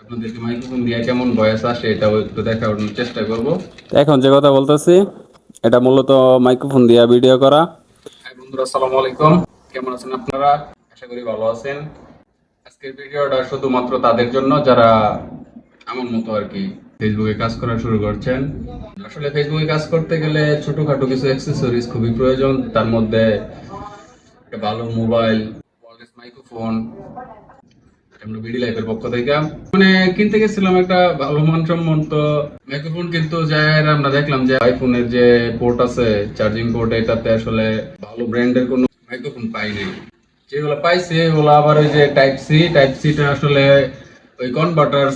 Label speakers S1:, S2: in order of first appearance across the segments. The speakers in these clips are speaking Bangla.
S1: আপনাদেরকে মাইক্রোফোন দিয়ে কেমন ভয়েস আসে এটাও একটু দেখানোর চেষ্টা করব।
S2: এখন যে কথা বলতেছি এটা মূলত মাইক্রোফোন দিয়া ভিডিও করা।
S1: হাই বন্ধুরা আসসালামু আলাইকুম। কেমন আছেন আপনারা? আশা করি ভালো আছেন। আজকের ভিডিওটা শুধুমাত্র তাদের জন্য যারা আমার মতো আর কি ফেসবুকে কাজ করা শুরু করছেন। আসলে ফেসবুকে কাজ করতে গেলে ছোটখাটো কিছু অ্যাক্সেসরিজ খুবই প্রয়োজন। তার মধ্যে একটা ভালো মোবাইল ওয়ারলেস মাইক্রোফোন আমরা বিডি লাইফের পক্ষ থেকে। মানে কিনতে গেছিলাম একটা ভালো মাইক্রোফোন কিন্তু যাই আমরা দেখলাম যে আইফোনের যে পোর্ট আছে চার্জিং পোর্ট এটাতে আসলে ভালো ব্র্যান্ডের কোনো মাইক্রোফোন পাই নাই। যেগুলো পাইছে ওগুলো আবার ওই যে টাইপ সি টাইপ সিটা আসলে ওই কনভার্টার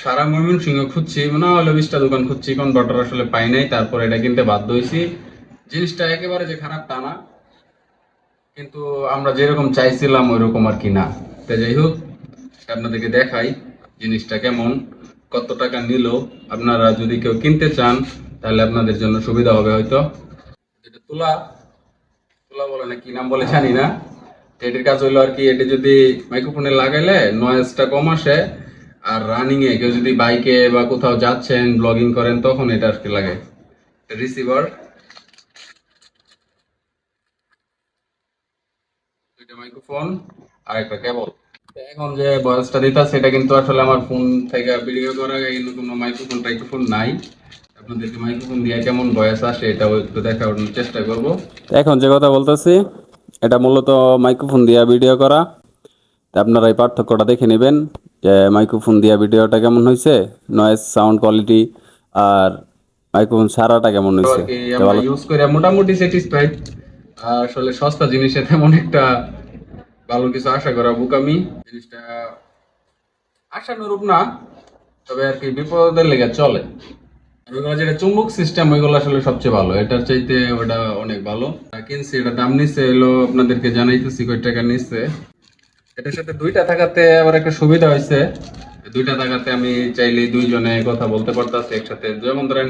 S1: সারা ময়মনসিংহ খুঁজছি। মনে হলো বিশটা দোকান খুঁজছি কনভার্টার আসলে পাই নাই, তারপর এটা কিনতে বাধ্য হয়েছি। জিনিসটা একেবারে যে খারাপ তা না। কিন্তু আমরা যেরকম চাইছিলাম ওই রকম আর কি না। তো যাই হোক আপনাদেরকে দেখাই জিনিসটা কেমন, কত টাকা নিল। আপনারা যদি কেউ কিনতে চান, তাহলে আপনাদের জন্য সুবিধা হবে হয়তো। এটা তুলা। তুলা বলে না কি নাম বলে জানি না। এটির কাজ হইল আর কি, এটি যদি মাইক্রোফোনে লাগাইলে নয়েজটা কম আসে, আর রানিং এ কেউ যদি বাইকে বা কোথাও যাচ্ছেন ব্লগিং করেন, তখন এটা আর কি লাগে। রিসিভার দুইটা মাইক্রোফোন আর একটা কেবল এখন যে ভয়েসটা দিতা সেটা কিন্তু আসলে আমার ফোন থেকে ভিডিও করা কিন্তু কোনো মাইক্রোফোন টাইক্রোফোন নাই। আপনাদেরকে মাইক্রোফোন দিয়ে কেমন ভয়েস আসে এটাও একটু দেখানোর চেষ্টা করব।
S2: এখন যে কথা বলতেছি এটা মূলত মাইক্রোফোন দিয়া ভিডিও করা। তা আপনারা এই পার্থক্যটা দেখে নেবেন যে মাইক্রোফোন দিয়া ভিডিওটা কেমন হয়েছে নয়েজ সাউন্ড কোয়ালিটি আর মাইক্রোফোন সারাটা কেমন হয়েছে
S1: ইউজ করে মোটামুটি স্যাটিসফাইড আসলে সস্তা জিনিসে তেমন একটা ভালো কিছু আশা করা বুকামি। জিনিসটা আশানুরূপ না, তবে আর কি বিপদের লেগে চলে। ওইগুলো যেটা চুম্বক সিস্টেম ওইগুলো আসলে সবচেয়ে ভালো। এটার চাইতে ওটা অনেক ভালো। কিনছি, এটা দাম নিচ্ছে এলো আপনাদেরকে জানাইতেছি কয় টাকা নিচ্ছে এটার সাথে দুইটা থাকাতে আবার একটা সুবিধা হয়েছে দুইটা থাকাতে আমি চাইলে দুইজনে কথা বলতে পারতাছি একসাথে। যেমন ধরেন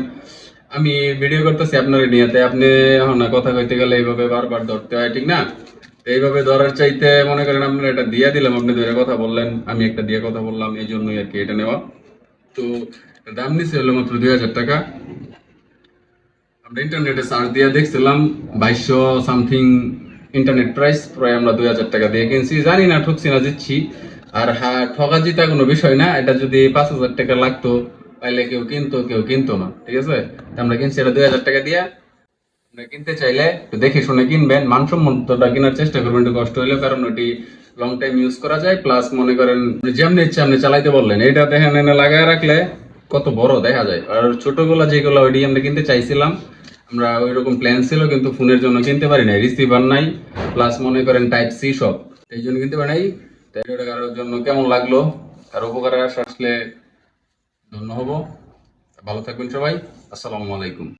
S1: আমি ভিডিও করতেছি আপনার নিয়েতে আপনি এখন কথা কইতে গেলে এইভাবে বারবার ধরতে হয়, ঠিক না? এইভাবে ধরার চাইতে মনে করেন আপনার এটা দিয়া দিলাম, আপনি ধরে কথা বললেন, আমি একটা দিয়ে কথা বললাম, এই জন্যই আর কি এটা নেওয়া। তো দাম নিচ্ছে হলো মাত্র দুই হাজার টাকা। আমরা ইন্টারনেটে সার্চ দিয়ে দেখছিলাম, বাইশশো সামথিং ইন্টারনেট প্রাইস প্রায় আমরা দুই হাজার টাকা দিয়ে কিনছি। জানি না, ঠকছি না দিচ্ছি আর হ্যাঁ ঠকা জিতা কোনো বিষয় না, এটা যদি পাঁচ হাজার টাকা লাগতো তাহলে কেউ কিনতো কেউ কিনতো না, ঠিক আছে? আমরা কিনছি এটা দুই হাজার টাকা দিয়ে। আপনারা কিনতে চাইলে দেখে শুনে কিনবেন। মানসম্মতটা কেনার চেষ্টা করবেন, একটু কষ্ট হলেও কারণ ওটি লং টাইম ইউজ করা যায়। প্লাস মনে করেন যেমনি ইচ্ছে আপনি চালাইতে বললেন এটা দেখেন, এনে লাগায় রাখলে কত বড় দেখা যায়। আর ছোটগুলা যেগুলো ওইটি আমরা কিনতে চাইছিলাম, আমরা ওই রকম প্ল্যান ছিল, কিন্তু ফোনের জন্য কিনতে পারি নাই রিসিভার নাই। প্লাস মনে করেন টাইপ সি সব এই জন্য কিনতে পারি নাই। তাই কারোর জন্য কেমন লাগল? কারও উপকারে আসলে ধন্য হব। ভালো থাকবেন সবাই। আসসালামু আলাইকুম।